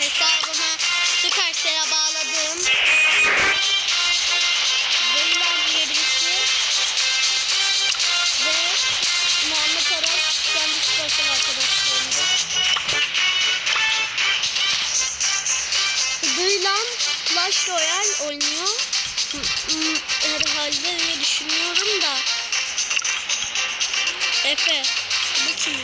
hesabıma Supercell'e bağladığım Beyler diye ve Muhammed Aras kendi Supercell arkadaşlarımdı. Duylan Clash Royale oynuyor. Herhalde diye düşünüyorum da. Efe. Bu kim?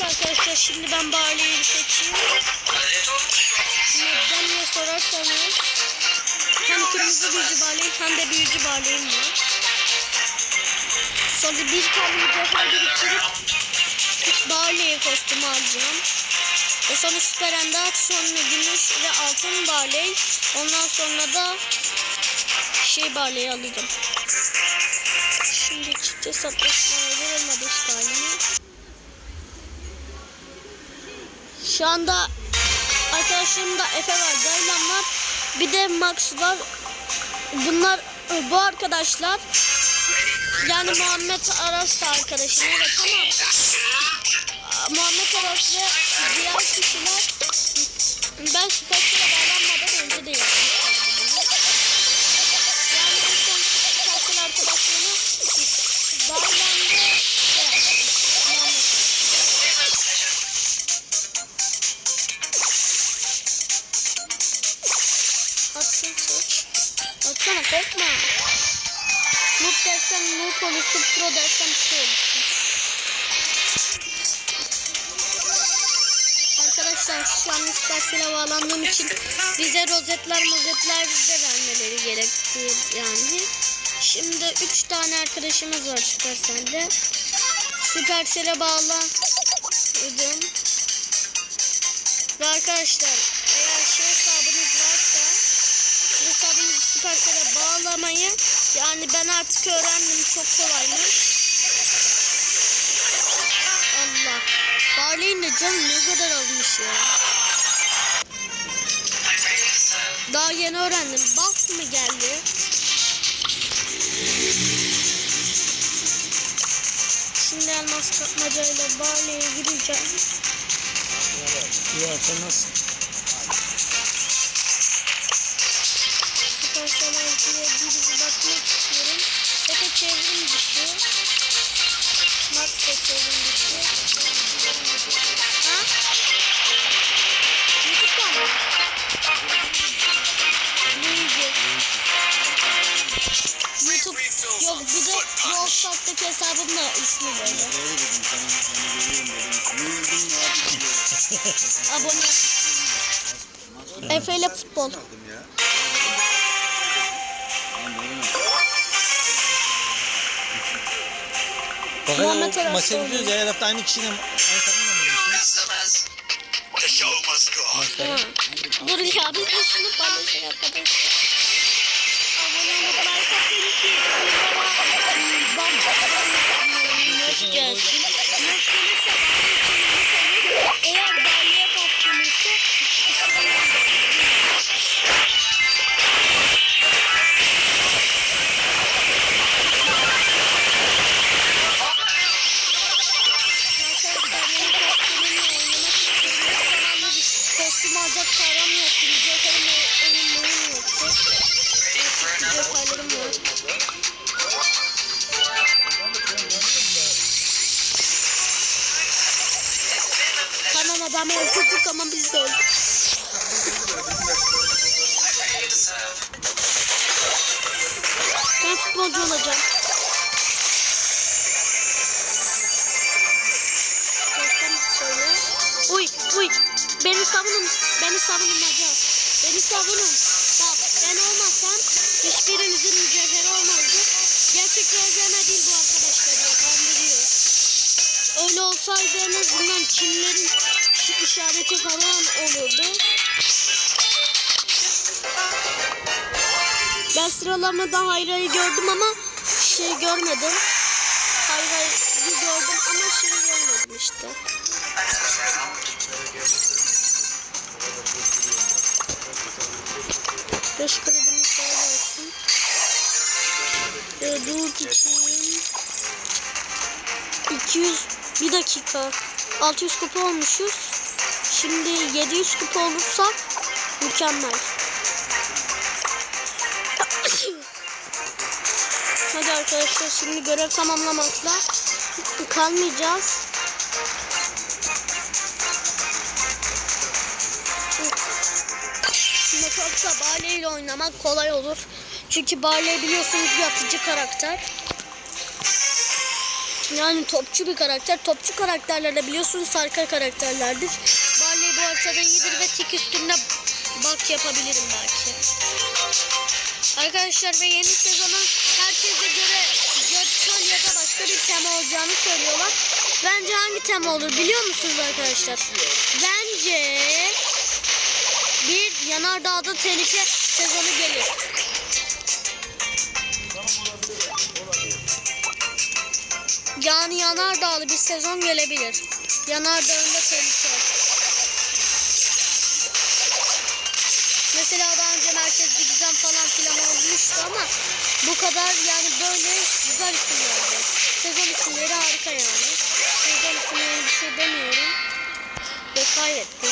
Neyse arkadaşlar şimdi ben Barley'i seçeyim. Neden diye sorarsanız hem kırmızı büyücü Barley'im hem de büyücü Barley'im var. Sonra bir tane mücevher biriktirip Barley'e kostüm alacağım. Ve sonra süper endat, sonra gümüş ve altın Barley. Ondan sonra da şey Barley'i alacağım. Şimdi çift hesaplaşmaya verilmedi işgalini. Şu anda arkadaşlarımda Efe var, Daylan var. Bir de Max var. Bunlar bu arkadaşlar yani Muhammed Aras da arkadaşım. Evet. Aa, Muhammed Aras ve diğer kişiler ben Supercell'e korkma. Noob dersen noob olursun, pro dersen pro olursun. Arkadaşlar şu an Supercell'e bağlandığım için bize rozetler mozetler de vermeleri gerekti yani. Şimdi 3 tane arkadaşımız var Supercell'de. Supercell'e bağladım. Ve arkadaşlar eğer şey hesabınız varsa bu Supercell'e bağlamayı yani ben artık öğrendim çok kolaymış. Allah. Barley'in de canı ne kadar almış ya. Daha yeni öğrendim. Buff mı geldi? Şimdi elmas kapmacayla Barley'e gireceğim. Ya sen nasıl? Dışı. Max çevrim dışı. Ha? YouTube'da mı? Büyücü. YouTube yok bir de Brawl Stars'taki hesabım da ismi böyle. Abone. Efe ile futbol. Muhammed Aras maça gidiyoruz ya her hafta aynı kişiyle aynı takımla mı. Maçları. Dur ya biz de şunu paylaşalım arkadaşlar. Abone olup like bana Hoş gelsin. Futbolcu olacağım. Uy uy. Beni savunun. Beni savunun hadi. Beni savunun. Bak ben olmasam hiçbirinizin mücevheri olmazdı. Gerçek gözleme değil bu arkadaşlar ya. Kandırıyor. Öyle olsaydı en azından Çinlerin işareti falan olurdu. Ben sıralamada Hayra'yı gördüm ama şey görmedim. Hayra'yı gördüm ama şey görmedim işte. Beş kredimiz daha. Ee, Dur için 200 bir dakika 600 kupa olmuşuz. Şimdi 700 kupa olursak mükemmel. Arkadaşlar şimdi görev tamamlamakla kalmayacağız. Motorsa Barley ile oynamak kolay olur. Çünkü Barley biliyorsunuz bir atıcı karakter. Yani topçu bir karakter. Topçu karakterler de biliyorsunuz harika karakterlerdir. Barley bu haritada iyidir ve tik üstünde bak yapabilirim belki. Arkadaşlar ve yeni sezonun herkese göre virtual ya da başka bir tema olacağını söylüyorlar. Bence hangi tema olur biliyor musunuz arkadaşlar? Bence bir yanardağda tehlike sezonu gelir. Yani yanardağlı bir sezon gelebilir. Yanardağında tehlike. Olmuştu ama bu kadar yani böyle güzel isimlerdi. Sezon isimleri harika yani. Sezon isimlerine bir şey demiyorum. Ve kaybetti.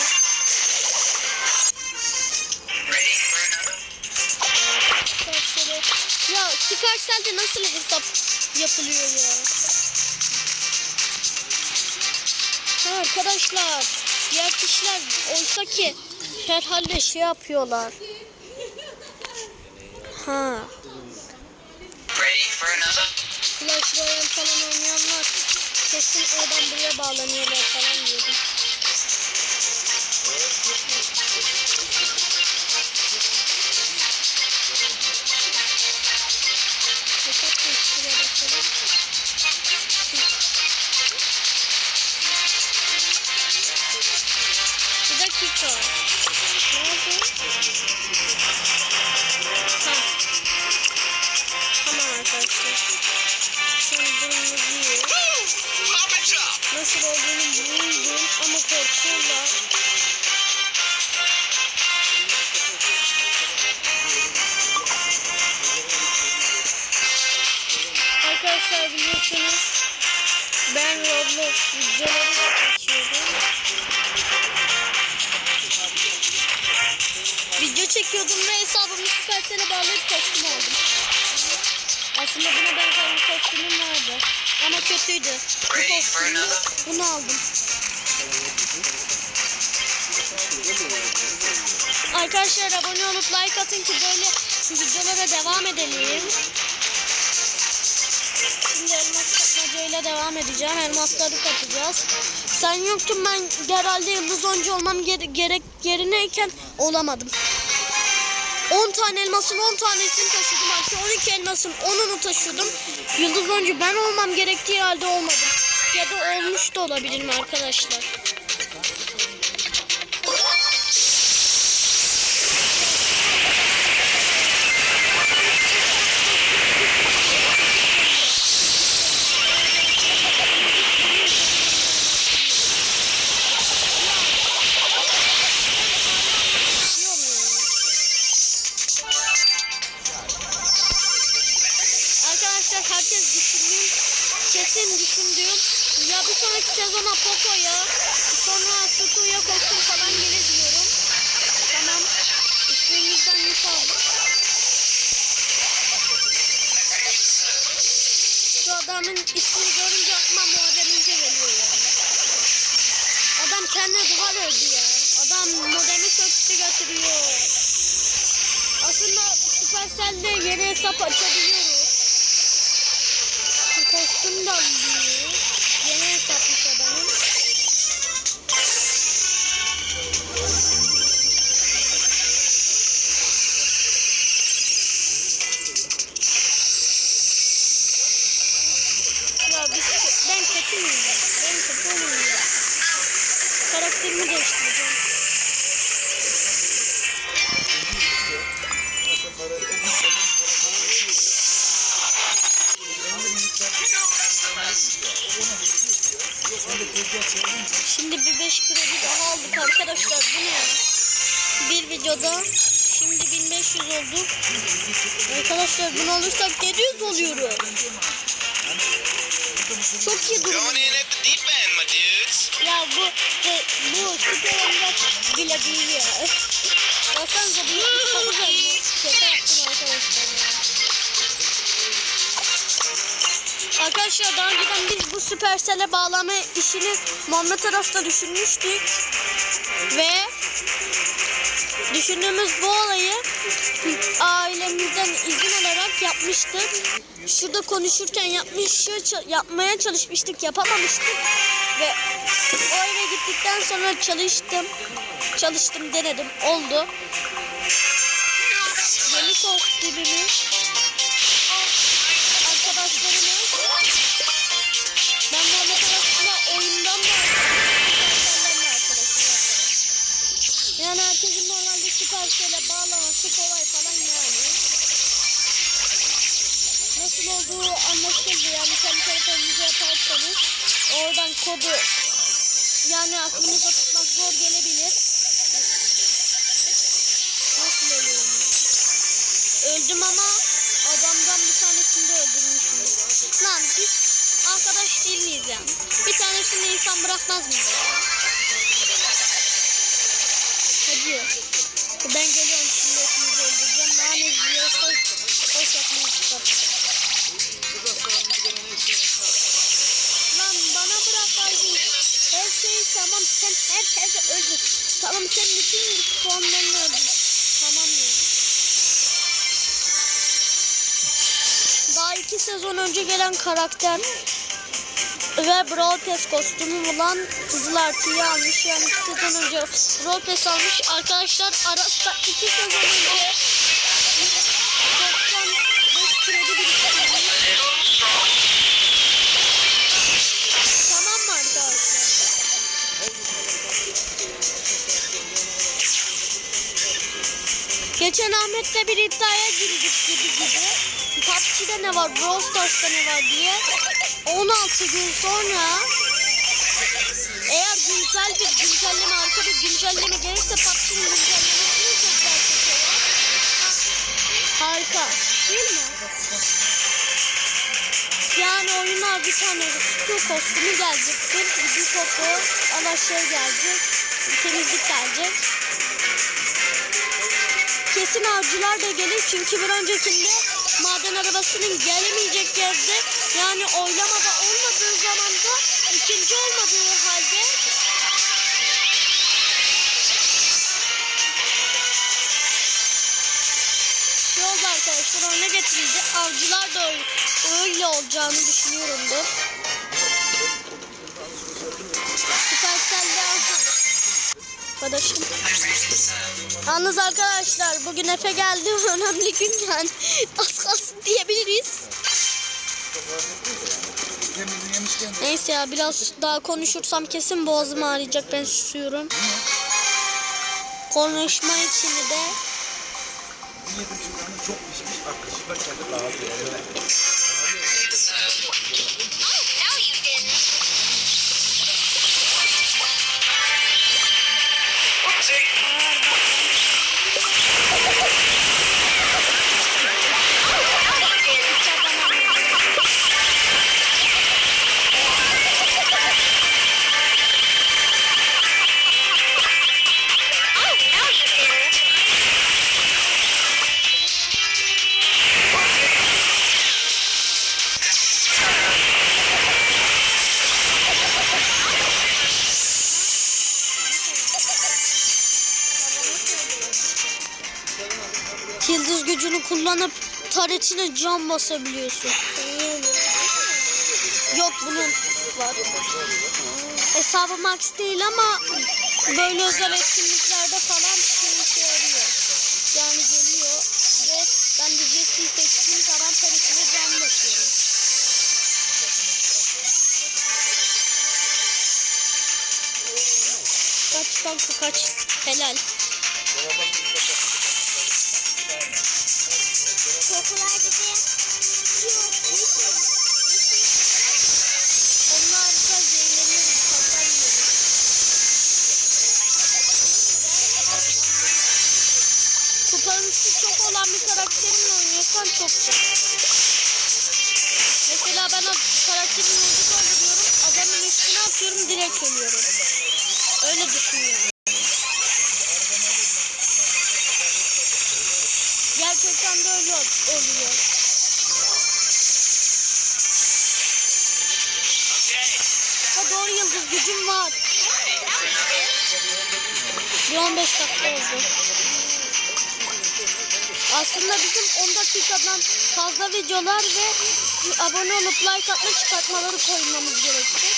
Ya Supercell'de nasıl hesap yapılıyor ya? Ha, arkadaşlar diğer kişiler oysa ki herhalde şey yapıyorlar. Ha. Ready for another? Clash Royale falan oynayanlar kesin oradan buraya bağlanıyorlar falan diyordum. Videoları çekiyordum. Video çekiyordum ve hesabımı Supercell'e bağlayıp kostüm aldım. Aslında buna benzer bir kostümüm vardı. Ama kötüydü. Bu kostümü bunu aldım. Arkadaşlar abone olup like atın ki böyle videolara devam edelim. Kapmacayla devam edeceğim. Elmasları kapacağız. Sen yoktun ben herhalde yıldız oyuncu olmam gere- gerek yerineyken olamadım. 10 tane elmasın 10 tanesini taşıdım. Aslında 12 elmasın 10'unu taşıdım. Yıldız oyuncu ben olmam gerektiği halde olmadım. Ya da olmuş da olabilirim arkadaşlar. Poco'ya, sonra Stu'ya kostüm falan gelir diyorum. Tamam. Üstümüzden yük aldık. Şu adamın ismini görünce aklıma Muharrem İnce geliyor yani. Adam kendine duvar ördü ya. Adam modemi söktü götürüyor. Aslında Supercell'de yeni hesap açabiliyoruz. Kostüm de alıyor. Videoda Şimdi 1500 olduk. Arkadaşlar bunu alırsak 700 oluyoruz. Çok iyi durum. Ya bu bu, bu süper oyuncak bile değil ya. Baksanıza bu 79 elmas. Şaka yaptım arkadaşlar ya. Arkadaşlar daha önceden biz bu Supercell'e bağlama işini Muhammed Aras'ta düşünmüştük. Ve düşündüğümüz bu olayı ailemizden izin alarak yapmıştık. Şurada konuşurken yapmış, yapmaya çalışmıştık, yapamamıştık. Ve o eve gittikten sonra çalıştım. Çalıştım, denedim. Oldu. Yeni kostümümüz. Bağlaması kolay falan yani. Nasıl olduğu anlaşıldı yani kendi telefonunuza yaparsanız oradan kodu yani aklınıza tutmak zor gelebilir. Nasıl oluyor? Öldüm ama adamdan bir tanesini de öldürmüşüm. Lan biz arkadaş değil miyiz yani? Bir tanesini insan bırakmaz mı? Hadi. Ben geliyorum tamam sen herkese öldür. Tamam sen bütün puanlarını öldür. Tamam ya. Daha iki sezon önce gelen karakter ve Brawl Pass kostümü olan Kızıl Artı'yı almış. Yani iki sezon önce Brawl Pass almış. Arkadaşlar Aras'ta iki sezon önce Geçen Ahmet'le bir iddiaya girdik gibi gibi. PUBG'de ne var, Brawl Stars'ta ne var diye. 16 gün sonra eğer güncel bir güncelleme, arka bir güncelleme gelirse PUBG'nin güncellemesini tekrar çekelim. Harika. Değil mi? Yani oyuna bir tane skill kostümü gelecektir. Bir topu, ana şey gelecek. Temizlik gelecek. Kesin avcılar da gelir çünkü bir öncekinde maden arabasının gelemeyecek yerde yani oylamada olmadığı zaman da ikinci olmadığı halde şey oldu arkadaşlar oyuna getirildi. Avcılar da öyle olacağını düşünüyorumdur. Arkadaşım. Yalnız arkadaşlar bugün Efe geldi önemli gün yani az kalsın diyebiliriz. Neyse ya biraz daha konuşursam kesin boğazım ağrıyacak ben susuyorum. Konuşma içini de çok pişmiş. Akışıkla kendi dağılıyor. Yıldız gücünü kullanıp taretine cam basabiliyorsun. Yok bunun var. Hesabı max değil ama böyle özel etkinliklerde falan şey işe. Yani geliyor ve ben de Jesse'yi seçtiğim zaman taretine cam basıyorum. Kaç kanka kaç. Helal. Kokular bizi Onlar harika zehirleniyoruz. Kafayı yiyoruz. kupası çok olan bir karakterimle oynuyorsan çok zor. Mesela ben o karakterin ucunu öldürüyorum. Adamın üstüne atıyorum direkt ölüyorum. Öyle düşünüyorum. Gerçekten de öyle ol- oluyor. Ha doğru yıldız gücüm var. Bir 15 dakika oldu. Aslında bizim 10 dakikadan fazla videolar ve abone olup like atma çıkartmaları koymamız gerekecek.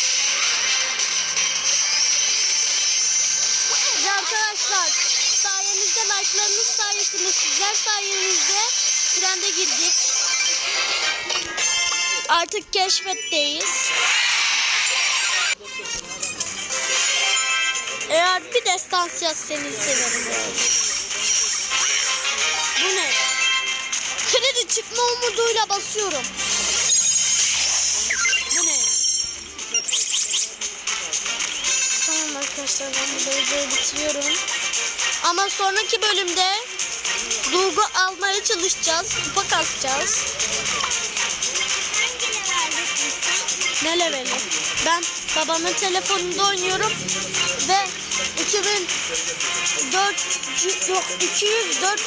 Ve arkadaşlar sayenizde like'larınız sizler sayenizde trende girdik. Artık keşfetteyiz. Eğer bir destans yaz seni severim. Bu ne? Kredi çıkma umuduyla basıyorum. Bu ne? Tamam arkadaşlar ben bu videoyu bitiriyorum. Ama sonraki bölümde duygu almaya çalışacağız. Kupa kasacağız. Ne leveli? Ben babamın telefonunda oynuyorum ve 2004 yok 204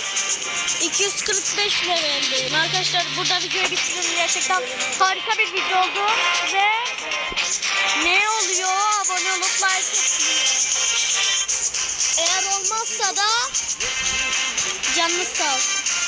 245 leveldeyim. Arkadaşlar burada videoyu bitiriyorum. Gerçekten harika bir video oldu ve ne oluyor? Abone olup like atın. Eğer olmazsa da canınız sağ olsun.